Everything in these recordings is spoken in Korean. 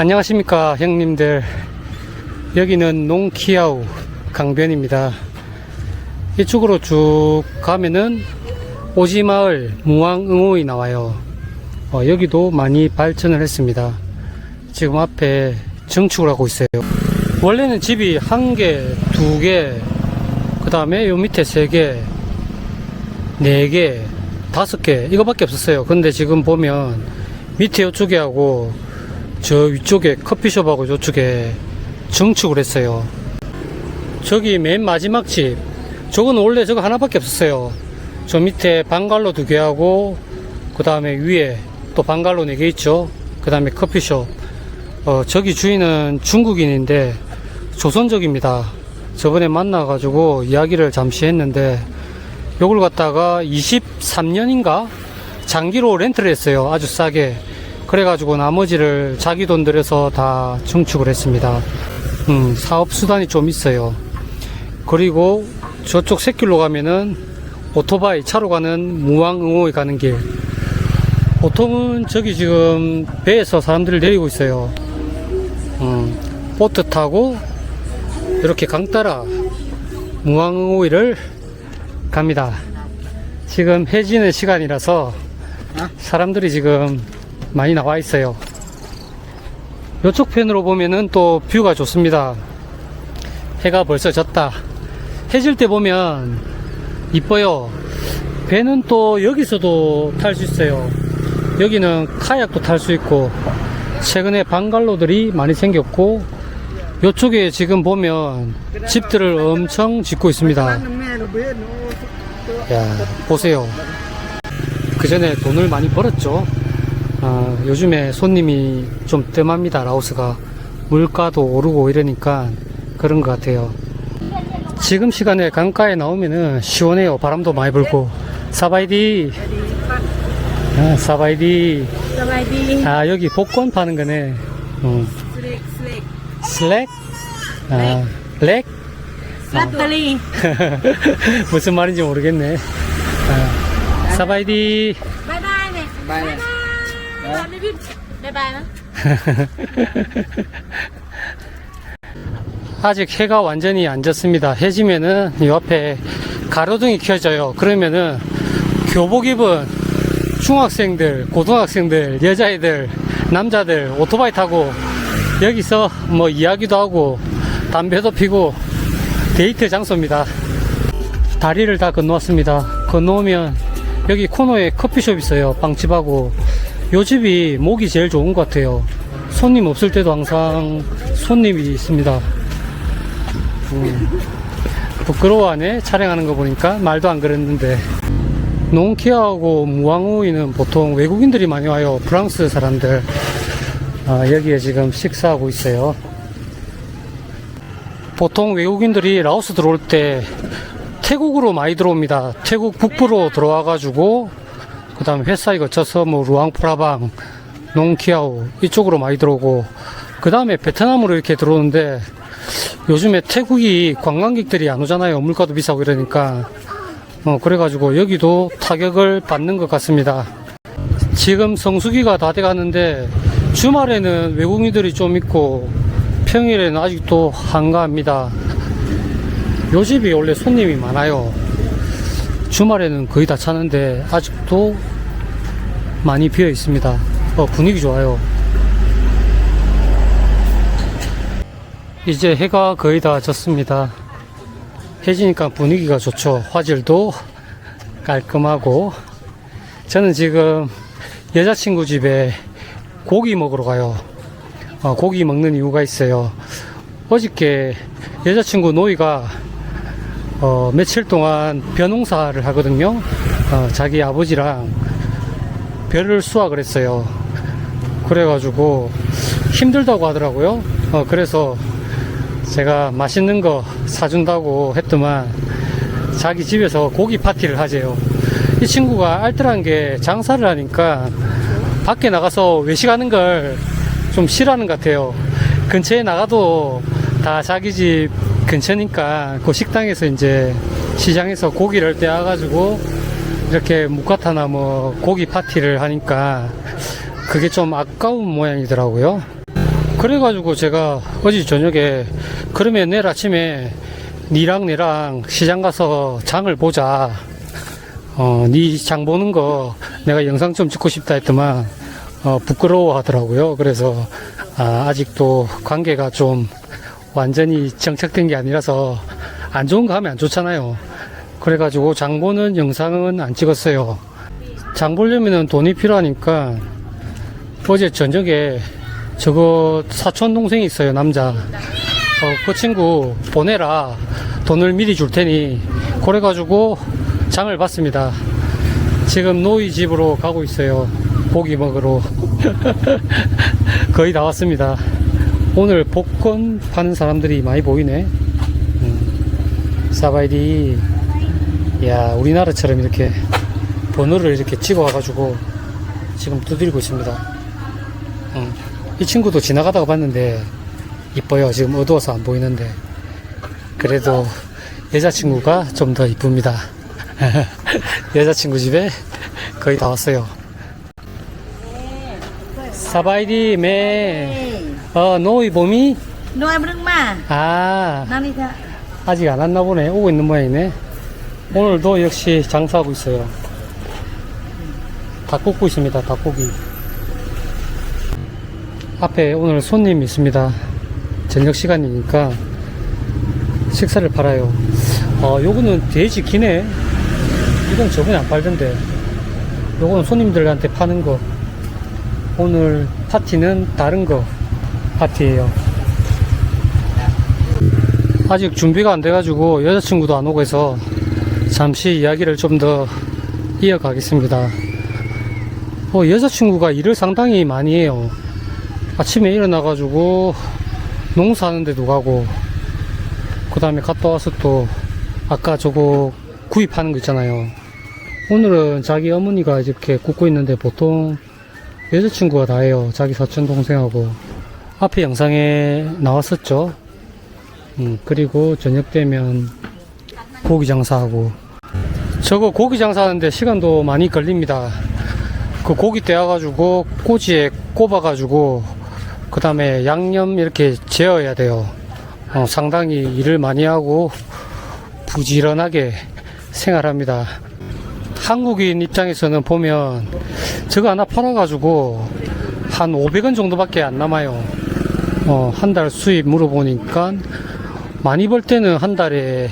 안녕하십니까 형님들. 여기는 농키아우 강변입니다. 이쪽으로 쭉 가면은 오지마을 무왕응호이 나와요. 어, 여기도 많이 발전을 했습니다. 지금 앞에 증축을 하고 있어요. 원래는 집이 한 개, 두 개, 그 다음에 요 밑에 세 개, 네 개, 다섯 개 이거밖에 없었어요. 근데 지금 보면 밑에 요쪽에 하고 저 위쪽에 커피숍하고 저쪽에 증축을 했어요. 저기 맨 마지막 집, 저건 원래 저거 하나밖에 없었어요. 저 밑에 방갈로 두 개하고, 그 다음에 위에 또 방갈로 네 개 있죠. 그 다음에 커피숍. 어, 저기 주인은 중국인인데 조선족입니다. 저번에 만나가지고 이야기를 잠시 했는데, 요걸 갖다가 23년인가? 장기로 렌트를 했어요. 아주 싸게. 그래가지고 나머지를 자기 돈 들여서 다 증축을 했습니다. 음, 사업 수단이 좀 있어요. 그리고 저쪽 샛길로 가면은 오토바이 차로 가는 무왕응호에 가는 길. 보통은 저기 지금 배에서 사람들을 내리고 있어요. 음, 보트 타고 이렇게 강 따라 무왕응호이를 갑니다. 지금 해지는 시간이라서 사람들이 지금 많이 나와 있어요. 이쪽 편으로 보면은 또 뷰가 좋습니다. 해가 벌써 졌다. 해질 때 보면 이뻐요. 배는 또 여기서도 탈 수 있어요. 여기는 카약도 탈 수 있고 최근에 방갈로들이 많이 생겼고 이쪽에 지금 보면 집들을 엄청 짓고 있습니다. 야 보세요. 그 전에 돈을 많이 벌었죠. 아, 요즘에 손님이 좀 뜸합니다. 라오스가 물가도 오르고 이러니까 그런 것 같아요. 지금 시간에 강가에 나오면은 시원해요. 바람도 많이 불고 사바이디 아, 사바이디 아 여기 복권 파는 거네. 어. 슬랙 아, 렉 라플리 어. 무슨 말인지 모르겠네. 아, 사바이디 바이바이 ายเนี่ยบายบายบายไม่พิมบายบายนะ 아직 해가 완전히 안 졌습니다. 해지면은 이 앞에 가로등이 켜져요. 그러면은 교복 입은 중학생들, 고등학생들, 여자애들, 남자들 오토바이 타고 여기서 뭐 이야기도 하고 담배도 피고 데이트 장소입니다. 다리를 다 건너왔습니다. 건너오면 여기 코너에 커피숍 있어요. 빵집하고 요 집이 목이 제일 좋은 것 같아요. 손님 없을 때도 항상 손님이 있습니다. 음, 부끄러워하네 촬영하는 거 보니까. 말도 안 그랬는데. 농키아하고 무왕우이는 보통 외국인들이 많이 와요 프랑스 사람들. 아, 여기에 지금 식사하고 있어요. 보통 외국인들이 라오스 들어올 때 태국으로 많이 들어옵니다. 태국 북부로 들어와 가지고 그 다음에 회사에 거쳐서 뭐 루앙프라방 농키아우 이쪽으로 많이 들어오고 그 다음에 베트남으로 이렇게 들어오는데 요즘에 태국이 관광객들이 안 오잖아요. 물가도 비싸고 이러니까. 어, 그래가지고 여기도 타격을 받는 것 같습니다. 지금 성수기가 다 돼가는데 주말에는 외국인들이 좀 있고 평일에는 아직도 한가합니다. 요 집이 원래 손님이 많아요. 주말에는 거의 다 차는데 아직도 많이 비어 있습니다. 어, 분위기 좋아요. 이제 해가 거의 다 졌습니다. 해지니까 분위기가 좋죠. 화질도 깔끔하고. 저는 지금 여자친구 집에 고기 먹으러 가요. 어, 고기 먹는 이유가 있어요. 어저께 여자친구 노이가 어, 며칠 동안 벼농사를 하거든요. 어, 자기 아버지랑 벼를 수확을 했어요. 그래가지고 힘들다고 하더라고요. 어, 그래서 제가 맛있는 거 사준다고 했더만 자기 집에서 고기 파티를 하재요. 이 친구가 알뜰한 게 장사를 하니까 밖에 나가서 외식하는 걸 좀 싫어하는 것 같아요. 근처에 나가도 다 자기 집 근처니까 그 식당에서 이제 시장에서 고기를 떼어가지고 이렇게 무카타나 뭐 고기 파티를 하니까 그게 좀 아까운 모양이더라고요. 그래가지고 제가 어제 저녁에 그러면 내일 아침에 니랑 내랑 시장 가서 장을 보자. 어, 니장 보는 거 내가 영상 좀 찍고 싶다 했더만 어, 부끄러워 하더라고요. 그래서 아, 아직도 관계가 좀 완전히 정착된 게 아니라서 안 좋은 거 하면 안 좋잖아요. 그래가지고 장 보는 영상은 안 찍었어요. 장 보려면은 돈이 필요하니까 어제 저녁에 저거 사촌 동생이 있어요 남자. 어, 그 친구 보내라. 돈을 미리 줄 테니. 그래가지고 장을 봤습니다. 지금 노이 집으로 가고 있어요. 고기 먹으러. 거의 다 왔습니다 오늘 복권 파는 사람들이 많이 보이네 음, 사바이디 야 우리나라처럼 이렇게 번호를 이렇게 찍어 와가지고 지금 두드리고 있습니다 음, 이 친구도 지나가다가 봤는데 이뻐요. 지금 어두워서 안 보이는데 그래도 여자친구가 좀 더 이쁩니다. 여자친구 집에 거의 다 왔어요. 사바이디 메 어, 노이 봄이 đứng mà 아 thôi 아직 안 왔나 보네. 오고 있는 모양이네. 오늘도 역시 장사하고 있어요. 닭 굽고 있습니다. 닭고기. 앞에 오늘 손님 있습니다. 저녁 시간이니까 식사를 팔아요. 어, 요거는 돼지 기네. 이건 저번에 안 팔던데. 요거는 손님들한테 파는 거. 오늘 파티는 다른 거 파티예요. 아직 준비가 안 돼가지고 여자친구도 안 오고 해서 잠시 이야기를 좀 더 이어가겠습니다. 어, 여자친구가 일을 상당히 많이 해요. 아침에 일어나가지고 농사하는 데도 가고, 그 다음에 갔다 와서 또 아까 저거 구입하는 거 있잖아요. 오늘은 자기 어머니가 이렇게 굽고 있는데 보통 여자친구가 다 해요. 자기 사촌 동생하고. 앞에 영상에 나왔었죠. 음, 그리고 저녁 되면 고기 장사하고. 저거 고기 장사하는데 시간도 많이 걸립니다. 그 고기 떼어가지고 꼬지에 꼽아가지고 그 다음에 양념 이렇게 재어야 돼요. 어, 상당히 일을 많이 하고 부지런하게 생활합니다. 한국인 입장에서는 보면 저거 하나 팔아가지고 한 500원 정도밖에 안 남아요 어, 한 달 수입 물어보니까 많이 벌 때는 한 달에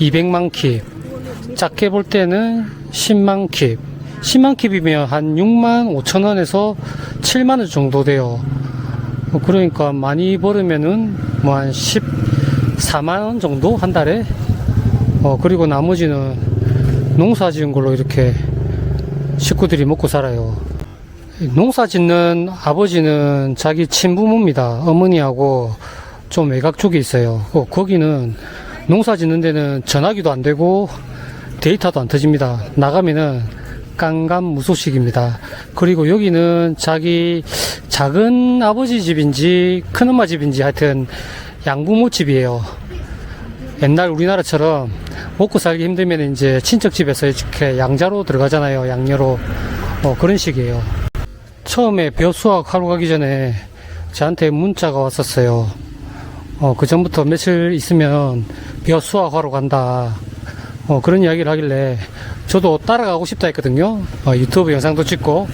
200만 킵, 작게 볼 때는 10만 킵. 10만 킵이면 한 6만 5천 원에서 7만 원 정도 돼요. 어, 그러니까 많이 벌으면은 뭐 한 14만 원 정도 한 달에. 어, 그리고 나머지는 농사 지은 걸로 이렇게 식구들이 먹고 살아요. 농사 짓는 아버지는 자기 친부모입니다. 어머니하고 좀 외곽 쪽에 있어요. 어, 거기는 농사 짓는 데는 전화기도 안 되고 데이터도 안 터집니다. 나가면은 깜깜무소식입니다. 그리고 여기는 자기 작은 아버지 집인지 큰엄마 집인지 하여튼 양부모 집이에요. 옛날 우리나라처럼 먹고 살기 힘들면 이제 친척 집에서 이렇게 양자로 들어가잖아요. 양녀로. 어, 그런 식이에요. 처음에 벼 수확하러 가기 전에 저한테 문자가 왔었어요. 어, 그 전부터 며칠 있으면 벼 수확하러 간다. 어, 그런 이야기를 하길래 저도 따라가고 싶다 했거든요. 어, 유튜브 영상도 찍고.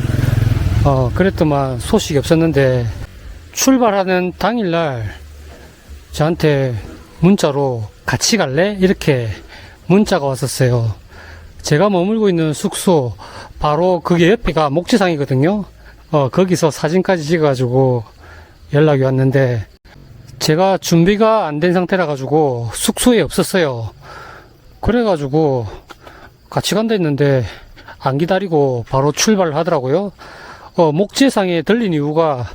어, 그랬더만 소식이 없었는데 출발하는 당일날 저한테 문자로 같이 갈래? 이렇게 문자가 왔었어요. 제가 머물고 있는 숙소 바로 그게 옆에가 목지상이거든요. 어, 거기서 사진까지 찍어가지고 연락이 왔는데 제가 준비가 안 된 상태라 가지고 숙소에 없었어요. 그래 가지고 같이 간다 했는데 안 기다리고 바로 출발을 하더라고요. 어, 목재상에 들린 이유가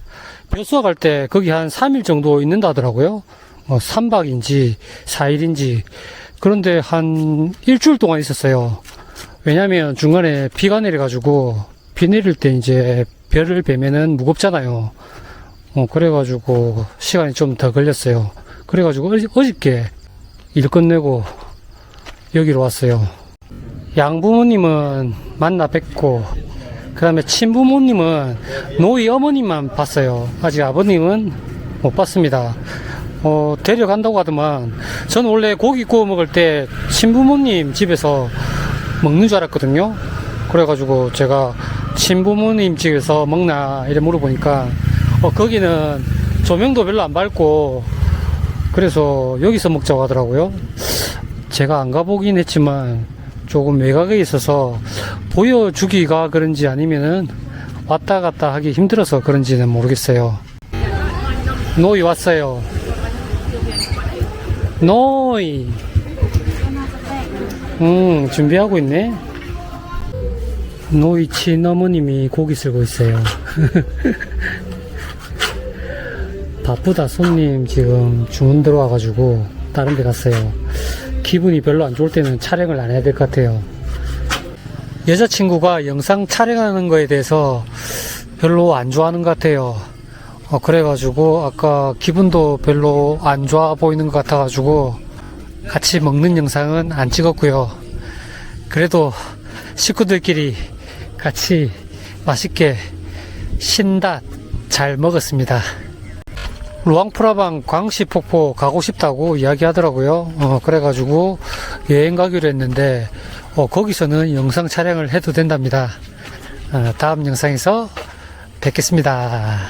벼수와 갈 때 거기 한 3일 정도 있는다 하더라고요. 뭐 3박인지 4일인지 그런데 한 일주일 동안 있었어요. 왜냐면 중간에 비가 내려가지고 비 내릴 때 이제 벼를 베면은 무겁잖아요. 어, 그래가지고 시간이 좀 더 걸렸어요. 그래가지고 어저- 어저께 일 끝내고 여기로 왔어요. 양부모님은 만나 뵙고 그 다음에 친부모님은 노이 어머님만 봤어요. 아직 아버님은 못 봤습니다. 어, 데려간다고 하더만, 저는 원래 고기 구워 먹을 때 친부모님 집에서 먹는 줄 알았거든요. 그래가지고 제가 친부모님 집에서 먹나, 이래 물어보니까, 어, 거기는 조명도 별로 안 밝고, 그래서 여기서 먹자고 하더라고요. 제가 안 가보긴 했지만, 조금 외곽에 있어서 보여주기가 그런지 아니면은 왔다 갔다 하기 힘들어서 그런지는 모르겠어요. 노이 왔어요. 노이. 음, 준비하고 있네. 노이 친 어머님이 고기 쓸고 있어요. 바쁘다. 손님 지금 주문 들어와가지고 다른 데 갔어요. 기분이 별로 안 좋을 때는 촬영을 안 해야 될 것 같아요. 여자친구가 영상 촬영하는 거에 대해서 별로 안 좋아하는 것 같아요. 어, 그래가지고 아까 기분도 별로 안 좋아 보이는 것 같아가지고 같이 먹는 영상은 안 찍었고요. 그래도 식구들끼리 같이 맛있게 신다 잘 먹었습니다. 루앙프라방 광시 폭포 가고 싶다고 이야기하더라고요. 어, 그래가지고 여행 가기로 했는데 어, 거기서는 영상 촬영을 해도 된답니다. 어, 다음 영상에서 뵙겠습니다.